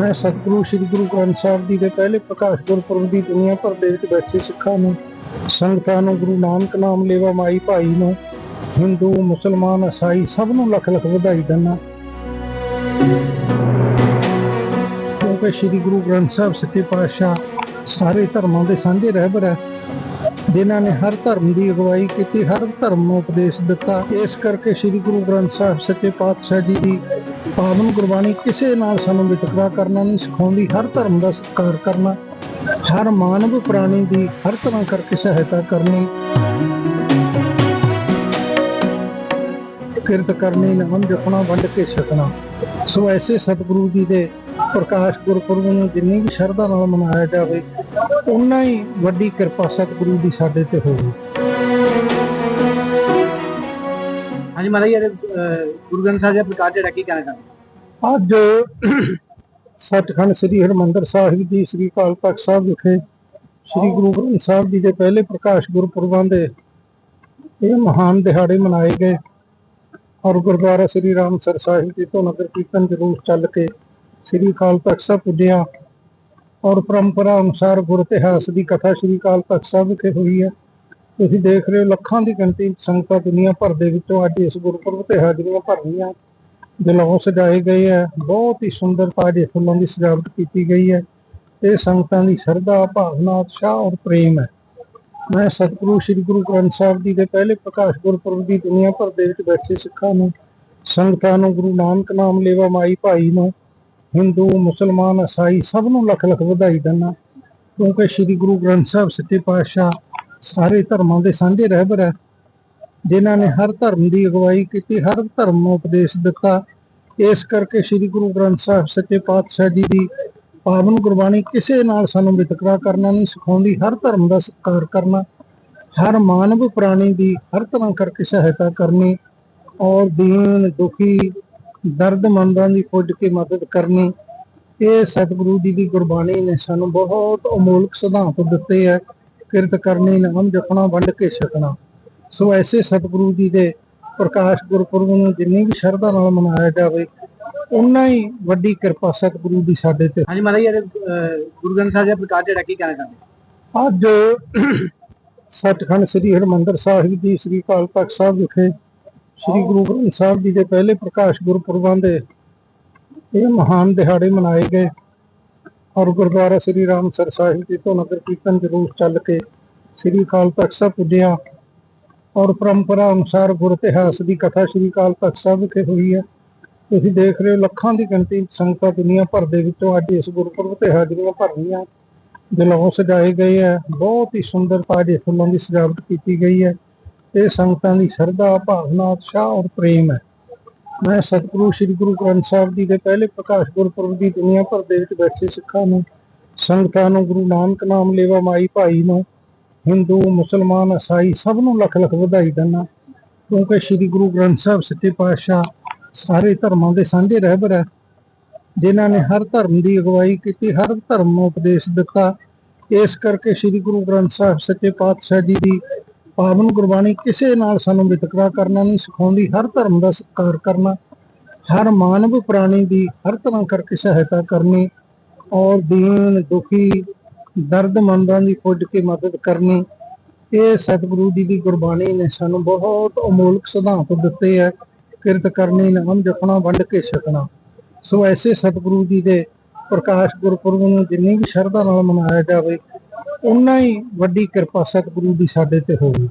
ਮੈਂ ਸਤਿਗੁਰੂ ਸ੍ਰੀ ਗੁਰੂ ਗ੍ਰੰਥ ਸਾਹਿਬ ਜੀ ਦੇ ਪਹਿਲੇ ਪ੍ਰਕਾਸ਼ ਗੁਰਪੁਰਬ ਦੀ ਦੁਨੀਆ ਭਰ ਦੇ ਵਿੱਚ ਬੈਠੇ ਸਿੱਖਾਂ ਨੂੰ, ਸੰਗਤਾਂ ਨੂੰ, ਗੁਰੂ ਨਾਨਕ ਨਾਮ ਲੇਵਾ ਮਾਈ ਭਾਈ ਨੂੰ, ਹਿੰਦੂ, ਮੁਸਲਮਾਨ, ਈਸਾਈ ਸਭ ਨੂੰ ਲੱਖ ਲੱਖ ਵਧਾਈ ਦਿੰਦਾ। ਕਿਉਂਕਿ ਸ੍ਰੀ ਗੁਰੂ ਗ੍ਰੰਥ ਸਾਹਿਬ ਸੱਚੇ ਪਾਤਸ਼ਾਹ ਸਾਰੇ ਧਰਮਾਂ ਦੇ ਸਾਂਝੇ ਰਹਿਬਰ ਹੈ ਜਿਨ੍ਹਾਂ ਨੇ ਹਰ ਧਰਮ ਦੀ ਅਗਵਾਈ ਕੀਤੀ, ਹਰ ਧਰਮ ਨੂੰ ਉਪਦੇਸ਼ ਦਿੱਤਾ। ਇਸ ਕਰਕੇ ਸ੍ਰੀ ਗੁਰੂ ਗ੍ਰੰਥ ਸਾਹਿਬ ਸੱਚੇ ਪਾਤਸ਼ਾਹ ਜੀ ਦੀ ਪਾਵਨ ਗੁਰਬਾਣੀ ਕਿਸੇ ਨਾਲ ਸਾਨੂੰ ਵਿਤਕਰਾ ਕਰਨਾ ਨਹੀਂ, ਸਿਖਾਉਂਦੀ ਹਰ ਧਰਮ ਦਾ ਸਤਿਕਾਰ ਕਰਨਾ, ਹਰ ਮਾਨਵ ਪ੍ਰਾਣੀ ਦੀ ਹਰ ਤਰ੍ਹਾਂ ਕਰਕੇ ਸਹਾਇਤਾ ਕਰਨੀ, ਕਿਰਤ ਕਰਨੀ, ਨਾਮ ਜਪਣਾ, ਵੰਡ ਕੇ ਛਕਣਾ। ਸੋ ਐਸੇ ਸਤਿਗੁਰੂ ਜੀ ਦੇ ਪ੍ਰਕਾਸ਼ ਗੁਰਪੁਰਬ ਨੂੰ ਜਿੰਨੀ ਵੀ ਸ਼ਰਧਾ ਨਾਲ ਮਨਾਇਆ ਜਾਵੇ ਉਨਾ ਹੀ ਵੱਡੀ ਕਿਰਪਾ ਸਤਿਗੁਰੂ ਦੀ ਸਾਡੇ ਤੇ ਹੋਵੇ। ਹਾਂਜੀ ਮਹਾਰਾਜ ਯਾਰ ਗੁਰੂ ਗ੍ਰੰਥ ਸਾਹਿਬ ਦਾ ਪ੍ਰਕਾਸ਼ ਜਿਹੜਾ ਕੀ ਕਹਿਣਾ ਚਾਹੁੰਦੇ ਅੱਜ ਸੱਚਖੰਡ ਸ੍ਰੀ ਹਰਿਮੰਦਰ ਸਾਹਿਬ ਜੀ ਸ੍ਰੀ ਅਕਾਲ ਤਖਤ ਸਾਹਿਬ ਵਿਖੇ ਸ੍ਰੀ ਗੁਰੂ ਗ੍ਰੰਥ ਸਾਹਿਬ ਜੀ ਦੇ ਪਹਿਲੇ ਪ੍ਰਕਾਸ਼ ਗੁਰਪੁਰਬਾਂ ਦੇ ਇਹ ਮਹਾਨ ਦਿਹਾੜੇ ਮਨਾਏ ਗਏ ਔਰ ਗੁਰਦੁਆਰਾ ਸ੍ਰੀ ਰਾਮਸਰ ਸਾਹਿਬ ਜੀ ਤੋਂ ਨਗਰ ਕੀਰਤਨ ਜਰੂਰ ਚੱਲ ਕੇ ਸ੍ਰੀ ਅਕਾਲ ਤਖਤ ਸਾਹਿਬ ਪੁੱਜਿਆ ਔਰ ਪਰੰਪਰਾ ਅਨੁਸਾਰ ਗੁਰ ਇਤਿਹਾਸ ਦੀ ਕਥਾ ਸ੍ਰੀ ਅਕਾਲ ਤਖਤ ਸਾਹਿਬ ਵਿਖੇ ਹੋਈ ਹੈ। ਤੁਸੀਂ ਦੇਖ ਰਹੇ ਹੋ ਲੱਖਾਂ ਦੀ ਗਿਣਤੀ ਸੰਗਤਾਂ ਦੁਨੀਆ ਭਰ ਦੇ ਵਿੱਚੋਂ ਅੱਜ ਇਸ ਗੁਰਪੁਰਬ ਤੇ ਹਾਜ਼ਰੀਆਂ ਭਰ ਰਹੀਆਂ। ਜਲੌਂ ਸਜਾਏ ਗਏ ਹੈ। ਬਹੁਤ ਹੀ ਸੁੰਦਰ ਤਾਜੇ ਫੁੱਲਾਂ ਦੀ ਸਜਾਵਟ ਕੀਤੀ ਗਈ ਹੈ। ਇਹ ਸੰਗਤਾਂ ਦੀ ਸ਼ਰਧਾ, ਭਾਵਨਾ, ਉਤਸ਼ਾਹ ਔਰ ਪ੍ਰੇਮ ਹੈ। ਮੈਂ ਸਤਿਗੁਰੂ ਸ੍ਰੀ ਗੁਰੂ ਗ੍ਰੰਥ ਸਾਹਿਬ ਜੀ ਦੇ ਪਹਿਲੇ ਪ੍ਰਕਾਸ਼ ਗੁਰਪੁਰਬ ਦੀ ਦੁਨੀਆ ਭਰ ਦੇ ਵਿੱਚ ਬੈਠੇ ਸਿੱਖਾਂ ਨੂੰ, ਸੰਗਤਾਂ ਨੂੰ, ਗੁਰੂ ਨਾਨਕ ਨਾਮ ਲੇਵਾ ਮਾਈ ਭਾਈ ਨੂੰ ਹਿੰਦੂ, ਮੁਸਲਮਾਨ, ਈਸਾਈ ਸਭ ਨੂੰ ਲੱਖ ਲੱਖ ਵਧਾਈ ਦਿੰਦਾ। ਕਿਉਂਕਿ ਸ੍ਰੀ ਗੁਰੂ ਗ੍ਰੰਥ ਸਾਹਿਬ ਸੱਚੇ ਪਾਤਸ਼ਾਹ ਸਾਰੇ ਧਰਮਾਂ ਦੇ ਸਾਂਝੇ ਰਹਿਬਰ ਹੈ, ਜਿਨ੍ਹਾਂ ਨੇ ਹਰ ਧਰਮ ਦੀ ਅਗਵਾਈ ਕੀਤੀ, ਹਰ ਧਰਮ ਨੂੰ ਉਪਦੇਸ਼ ਦਿੱਤਾ। ਇਸ ਕਰਕੇ ਸ੍ਰੀ ਗੁਰੂ ਗ੍ਰੰਥ ਸਾਹਿਬ ਸੱਚੇ ਪਾਤਸ਼ਾਹ ਜੀ ਦੀ ਪਾਵਨ ਗੁਰਬਾਣੀ ਕਿਸੇ ਨਾਲ ਸਾਨੂੰ ਵਿਤਕਰਾ ਕਰਨਾ ਨਹੀਂ, ਸਿਖਾਉਂਦੀ ਹਰ ਧਰਮ ਦਾ ਸਤਿਕਾਰ ਕਰਨਾ, ਹਰ ਮਾਨਵ ਪ੍ਰਾਣੀ ਦੀ ਹਰ ਤਰ੍ਹਾਂ ਕਰਕੇ ਸਹਾਇਤਾ ਕਰਨੀ ਔਰ ਦੀਨ ਦੁਖੀ ਦਰਦਮੰਦਾਂ ਦੀ ਪੁੱਜ ਕੇ ਮਦਦ ਕਰਨੀ ਇਹ ਸਤਿਗੁਰੂ ਜੀ ਦੀ ਗੁਰਬਾਣੀ ਨੇ ਸਾਨੂੰ ਬਹੁਤ ਅਮੋਲਕ ਸਿਧਾਂਤ ਦਿੱਤੇ ਹੈ ਕਿਰਤ ਕਰਨੀ ਨਾਮ ਜਪਣਾ ਵੰਡ ਕੇ ਛਕਣਾ। ਸੋ ਐਸੇ ਸਤਿਗੁਰੂ ਜੀ ਦੇ ਪ੍ਰਕਾਸ਼ ਗੁਰਪੁਰਬ ਨੂੰ ਜਿੰਨੀ ਵੀ ਸ਼ਰਧਾ ਨਾਲ ਮਨਾਇਆ ਜਾਵੇ ਉਨਾ ਹੀ ਵੱਡੀ ਕਿਰਪਾ ਸਤਿਗੁਰੂ ਦੀ ਸਾਡੇ ਤੇ। ਹਾਂਜੀ ਮਹਾਰਾਜ ਯਾਰ ਗੁਰੂ ਗ੍ਰੰਥ ਸਾਹਿਬ ਦਾ ਪ੍ਰਕਾਸ਼ ਜਿਹੜਾ ਕੀ ਕਹਿਣਾ ਚਾਹੁੰਦੇ? ਅੱਜ ਸੱਚਖੰਡ ਸ੍ਰੀ ਹਰਿਮੰਦਰ ਸਾਹਿਬ ਜੀ ਸ੍ਰੀ ਅਕਾਲ ਤਖਤ ਸਾਹਿਬ ਵਿਖੇ ਸ੍ਰੀ ਗੁਰੂ ਗ੍ਰੰਥ ਸਾਹਿਬ ਜੀ ਦੇ ਪਹਿਲੇ ਪ੍ਰਕਾਸ਼ ਗੁਰਪੁਰਬਾਂ ਦੇ ਇਹ ਮਹਾਨ ਦਿਹਾੜੇ ਮਨਾਏ ਗਏ। ਔਰ ਗੁਰਦੁਆਰਾ ਸ੍ਰੀ ਰਾਮਸਰ ਸਾਹਿਬ ਜੀ ਤੋਂ ਨਗਰ ਕੀਰਤਨ ਜਰੂਰ ਚੱਲ ਕੇ ਸ੍ਰੀ ਅਕਾਲ ਤਖਤ ਸਾਹਿਬ ਪੁੱਜਿਆ। ਔਰ ਪਰੰਪਰਾ ਅਨੁਸਾਰ ਗੁਰ ਇਤਿਹਾਸ ਦੀ ਕਥਾ ਸ੍ਰੀ ਅਕਾਲ ਤਖਤ ਸਾਹਿਬ ਵਿਖੇ ਹੋਈ ਹੈ। ਤੁਸੀਂ ਦੇਖ ਰਹੇ ਹੋ ਲੱਖਾਂ ਦੀ ਗਿਣਤੀ ਸੰਗਤਾਂ ਦੁਨੀਆ ਭਰ ਦੇ ਵਿੱਚੋਂ ਅੱਜ ਇਸ ਗੁਰਪੁਰਬ ਤੇ ਹਾਜ਼ਰੀਆਂ ਭਰ ਰਹੀਆਂ ਜਲੌਂ ਸਜਾਏ ਗਏ ਹੈ। ਬਹੁਤ ਹੀ ਸੁੰਦਰ ਤਾਜੇ ਫੁੱਲਾਂ ਦੀ ਸਜਾਵਟ ਕੀਤੀ ਗਈ ਹੈ। ਇਹ ਸੰਗਤਾਂ ਦੀ ਸ਼ਰਧਾ, ਭਾਵਨਾ, ਉਤਸ਼ਾਹ ਔਰ ਪ੍ਰੇਮ ਹੈ। ਮੈਂ ਸਤਿਗੁਰੂ, ਸ੍ਰੀ ਗੁਰੂ ਗ੍ਰੰਥ ਸਾਹਿਬ ਜੀ ਦੇ ਪਹਿਲੇ ਪ੍ਰਕਾਸ਼ ਗੁਰਪੁਰਬ ਦੀ ਦੁਨੀਆ ਭਰ ਦੇ ਵਿੱਚ ਬੈਠੇ ਸਿੱਖਾਂ ਨੂੰ, ਸੰਗਤਾਂ ਨੂੰ, ਗੁਰੂ ਨਾਨਕ ਨਾਮ ਲੈਵਾ ਮਾਈ ਭਾਈ ਨੂੰ, ਹਿੰਦੂ, ਮੁਸਲਮਾਨ, ਈਸਾਈ ਸਭ ਨੂੰ ਲੱਖ ਲੱਖ ਵਧਾਈ ਦਿੰਦਾ ਕਿਉਂਕਿ ਸ੍ਰੀ ਗੁਰੂ ਗ੍ਰੰਥ ਸਾਹਿਬ ਸੱਚੇ ਪਾਤਸ਼ਾਹ ਸਾਰੇ ਧਰਮਾਂ ਦੇ ਸਾਂਝੇ ਰਹਿਬਰ ਹੈ, ਜਿਨ੍ਹਾਂ ਨੇ ਹਰ ਧਰਮ ਦੀ ਅਗਵਾਈ ਕੀਤੀ, ਹਰ ਧਰਮ ਨੂੰ ਉਪਦੇਸ਼ ਦਿੱਤਾ। ਇਸ ਕਰਕੇ ਸ੍ਰੀ ਗੁਰੂ ਗ੍ਰੰਥ ਸਾਹਿਬ ਸੱਚੇ ਪਾਤਸ਼ਾਹ ਜੀ ਦੀ ਪਾਵਨ ਗੁਰਬਾਣੀ ਕਿਸੇ ਨਾਲ ਸਾਨੂੰ ਵਿਤਕਰਾ ਕਰਨਾ ਨਹੀਂ, ਸਿਖਾਉਂਦੀ ਹਰ ਧਰਮ ਦਾ ਸਤਿਕਾਰ ਕਰਨਾ, ਹਰ ਮਾਨਵ ਪ੍ਰਾਣੀ ਦੀ ਹਰ ਤਰ੍ਹਾਂ ਕਰਕੇ ਸਹਾਇਤਾ ਕਰਨੀ ਔਰ ਦੀਨ, ਦੁਖੀ ਦਰਦਮੰਦਾਂ ਦੀ ਪੁੱਜ ਕੇ ਮਦਦ ਕਰਨੀ। ਇਹ ਸਤਿਗੁਰੂ ਜੀ ਦੀ ਗੁਰਬਾਣੀ ਨੇ ਸਾਨੂੰ ਬਹੁਤ ਅਮੋਲਕ ਸਿਧਾਂਤ ਦਿੱਤੇ ਹੈ ਕਿਰਤ ਕਰਨੀ, ਨਾਮ ਜਪਣਾ, ਵੰਡ ਕੇ ਛਕਣਾ। ਸੋ ਐਸੇ ਸਤਿਗੁਰੂ ਜੀ ਦੇ ਪ੍ਰਕਾਸ਼ ਗੁਰਪੁਰਬ ਨੂੰ ਜਿੰਨੀ ਵੀ ਸ਼ਰਧਾ ਨਾਲ ਮਨਾਇਆ ਜਾਵੇ ਉਨਾ ਹੀ ਵੱਡੀ ਕਿਰਪਾ ਸਤਿਗੁਰੂ ਦੀ ਸਾਡੇ ਤੇ ਹੋਵੇ।